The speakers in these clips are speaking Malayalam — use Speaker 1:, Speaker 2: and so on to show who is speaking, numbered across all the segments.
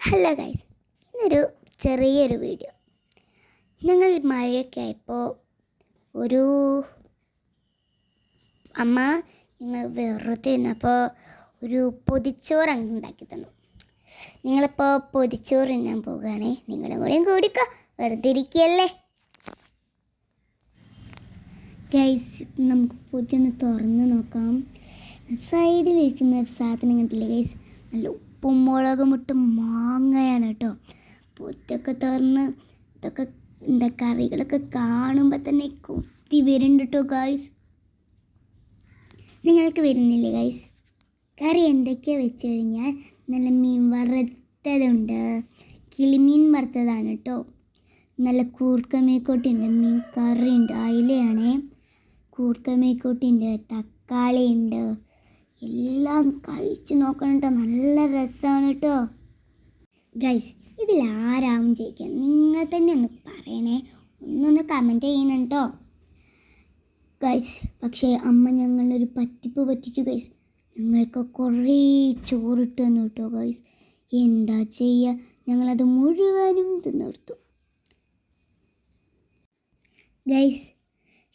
Speaker 1: ഹലോ ഗൈസ് ഇന്നൊരു ചെറിയൊരു വീഡിയോ. ഞങ്ങൾ മഴയൊക്കെ ആയപ്പോൾ ഒരു അമ്മ ഞങ്ങൾ വെറുതെ ഇരുന്നപ്പോൾ ഒരു പൊതിച്ചോറ് അങ്ങ് ഉണ്ടാക്കി തന്നു. നിങ്ങളിപ്പോൾ പൊതിച്ചോറ് തിന്നാൻ പോകുകയാണേ നിങ്ങളും കൂടെയും കൂടിക്കോ വെറുതെ ഇരിക്കുകയല്ലേ ഗൈസ് നമുക്ക് പൊതി ഒന്ന് തുറന്ന് നോക്കാം. സൈഡിലിരിക്കുന്ന ഒരു സാധനം കണ്ടില്ലേ ഗൈസ്? നല്ല ഉപ്പും മുളകും ഇട്ട് മാങ്ങയാണ് കേട്ടോ. പൂറ്റൊക്കെ തുറന്ന് ഇതൊക്കെ എന്താ കറികളൊക്കെ കാണുമ്പോൾ തന്നെ കുത്തി വരുന്നുണ്ട് കേട്ടോ ഗൈസ് നിങ്ങൾക്ക് വരുന്നില്ലേ ഗൈസ് കറി എന്തൊക്കെയാണ് വെച്ച് കഴിഞ്ഞാൽ നല്ല മീൻ വറുത്തതുണ്ട് കിളിമീൻ വറുത്തതാണ് കേട്ടോ. നല്ല കൂർക്കമേക്കോട്ടുണ്ട് മീൻ കറി ഉണ്ട് അയിലയാണേ കൂർക്കമേക്കോട്ടുണ്ട് തക്കാളി ഉണ്ട് എല്ലാം കഴിച്ചു നോക്കണം കേട്ടോ നല്ല രസമാണ് കേട്ടോ ഗൈസ് ഇതിൽ ആരാവും ജയിക്കാൻ? നിങ്ങൾ തന്നെ ഒന്ന് പറയണേ. ഒന്നൊന്ന് കമന്റ് ചെയ്യണം കേട്ടോ ഗൈസ് പക്ഷേ അമ്മ ഞങ്ങളൊരു പറ്റിപ്പ് പറ്റിച്ചു ഗൈസ് ഞങ്ങൾക്ക് കുറേ ചോറിട്ട് തന്നു കേട്ടോ ഗൈസ് എന്താ ചെയ്യുക ഞങ്ങളത് മുഴുവനും തിന്നെടുത്തു ഗൈസ്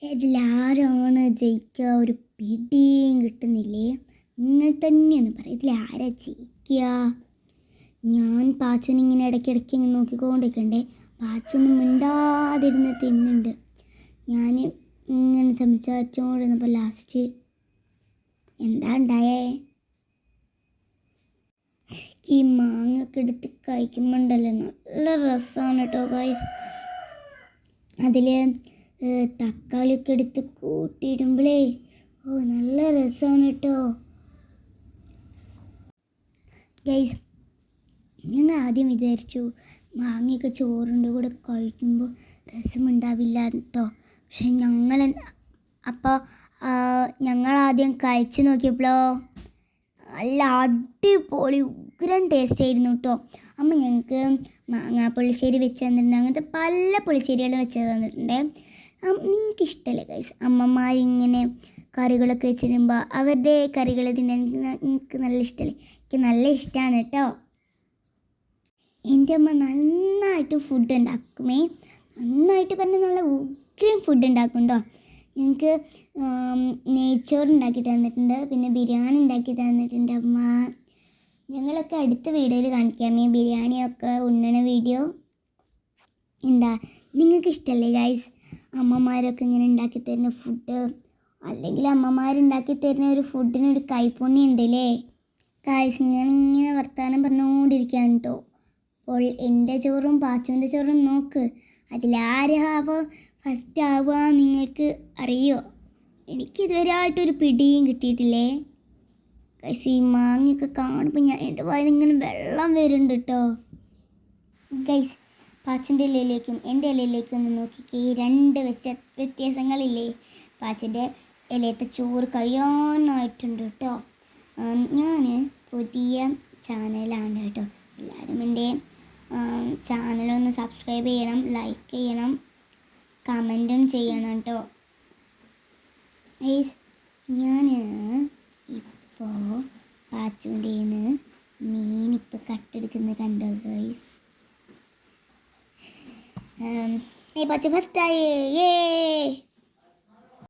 Speaker 1: ഇതിലാരാണ് ജയിക്കുക ഒരു പിടിയും കിട്ടുന്നില്ലേ? നിങ്ങൾ തന്നെയാണ് ഇതിൽ ആരാ ജയിക്കുക? ഞാൻ പാച്ചുവിനെ ഇങ്ങനെ ഇടയ്ക്കിടയ്ക്ക് ഇങ്ങനെ നോക്കിക്കൊണ്ടിരിക്കണ്ടേ. പാച്ചൊന്നും മിണ്ടാതിരുന്ന് തിന്നുണ്ട്. ഞാൻ ഇങ്ങനെ സംസാരിച്ചുകൊണ്ടിരുന്നപ്പോൾ ലാസ്റ്റ് എന്താ ഉണ്ടായേ? ഈ മാങ്ങൊക്കെ എടുത്ത് കഴിക്കുമ്പോണ്ടല്ലോ നല്ല രസമാണ് കേട്ടോ ഗൈസ് അതിൽ തക്കാളിയൊക്കെ എടുത്ത് കൂട്ടിയിടുമ്പോഴേ ഓ നല്ല രസമാണ് കേട്ടോ. ഗൈസ് ഞങ്ങൾ ആദ്യം വിചാരിച്ചു മാങ്ങയൊക്കെ ചോറിന്റെ കൂടെ കഴിക്കുമ്പോൾ രസമുണ്ടാവില്ല കേട്ടോ പക്ഷെ ഞങ്ങൾ അപ്പോൾ ഞങ്ങൾ ആദ്യം കഴിച്ചു നോക്കിയപ്പോഴോ നല്ല അടിപൊളി ഉഗ്രൻ ടേസ്റ്റ് ആയിരുന്നു കേട്ടോ. അമ്മ ഞങ്ങൾക്ക് മാങ്ങാ പുളിശ്ശേരി വെച്ച് തന്നിട്ടുണ്ട്. അങ്ങനത്തെ പല പുളിശ്ശേരികളും വെച്ച് തന്നിട്ടുണ്ട്. നിങ്ങൾക്ക് ഇഷ്ടമല്ലേ ഗൈസ് അമ്മമാരിങ്ങനെ കറികളൊക്കെ വെച്ചിരുമ്പോൾ അവരുടെ കറികൾ തിന്നാൻ എനിക്ക് നല്ല ഇഷ്ടമല്ലേ എനിക്ക് നല്ല ഇഷ്ടമാണ് കേട്ടോ എന്റെ അമ്മ നന്നായിട്ട് ഫുഡ് ഉണ്ടാക്കുമേ. നന്നായിട്ട് പറഞ്ഞാൽ നല്ല ഉഗ്രയും ഫുഡ് ഉണ്ടാക്കും കേട്ടോ ഞങ്ങൾക്ക് നെയ്ച്ചോറ് ഉണ്ടാക്കി തന്നിട്ടുണ്ട്. പിന്നെ ബിരിയാണി ഉണ്ടാക്കി തന്നിട്ടുണ്ട് അമ്മ. ഞങ്ങളൊക്കെ അടുത്ത വീഡിയോയിൽ കാണിക്കാമേ ബിരിയാണിയൊക്കെ ഉണ്ണണ വീഡിയോ. എന്താ നിങ്ങൾക്ക് ഇഷ്ടമല്ലേ ഗൈസ് അമ്മമാരൊക്കെ ഇങ്ങനെ ഉണ്ടാക്കി തരുന്ന ഫുഡ് അല്ലെങ്കിൽ അമ്മമാരുണ്ടാക്കി തരുന്ന ഒരു ഫുഡിന് ഒരു കൈപ്പുണ്യം ഉണ്ടല്ലേ ഗൈസ് ഞാൻ ഇങ്ങനെ വർത്തമാനം പറഞ്ഞുകൊണ്ടിരിക്കുകയാണ് കേട്ടോ അപ്പോൾ എന്റെ ചോറും പാച്ചുവിന്റെ ചോറും നോക്ക്. അതിലാരാവോ ഫസ്റ്റ് ആവുക നിങ്ങൾക്ക് അറിയോ? എനിക്കിതുവരെ ആയിട്ടൊരു പിടിയും കിട്ടിയിട്ടില്ലേ? കൈസ് ഈ മാങ്ങയൊക്കെ കാണുമ്പോൾ ഞാൻ എന്റെ വായിൽ ഇങ്ങനെ വെള്ളം വരുന്നുണ്ട് കേട്ടോ ഗൈസ് പാച്ചന്റെ ഇലയിലേക്കും എന്റെ ഇലയിലേക്കും ഒന്ന് നോക്കിക്കേ. രണ്ട് വ്യത്യാസങ്ങളില്ലേ? പാച്ചന്റെ ഇലയത്തെ ചോറ് കഴിയാനായിട്ടുണ്ട് കേട്ടോ ഞാൻ പുതിയ ചാനലാണ് കേട്ടോ എല്ലാവരും എന്റെ ചാനലൊന്ന് സബ്സ്ക്രൈബ് ചെയ്യണം ലൈക്ക് ചെയ്യണം കമന്റും ചെയ്യണം കേട്ടോ ഞാൻ ഇപ്പോൾ പാച്ചുന്റെ മീൻ ഇപ്പോൾ കട്ടെടുക്കുന്നത് കണ്ടോ ഗൈസ് ഏ പച്ച ഫസ്റ്റായേ ഏ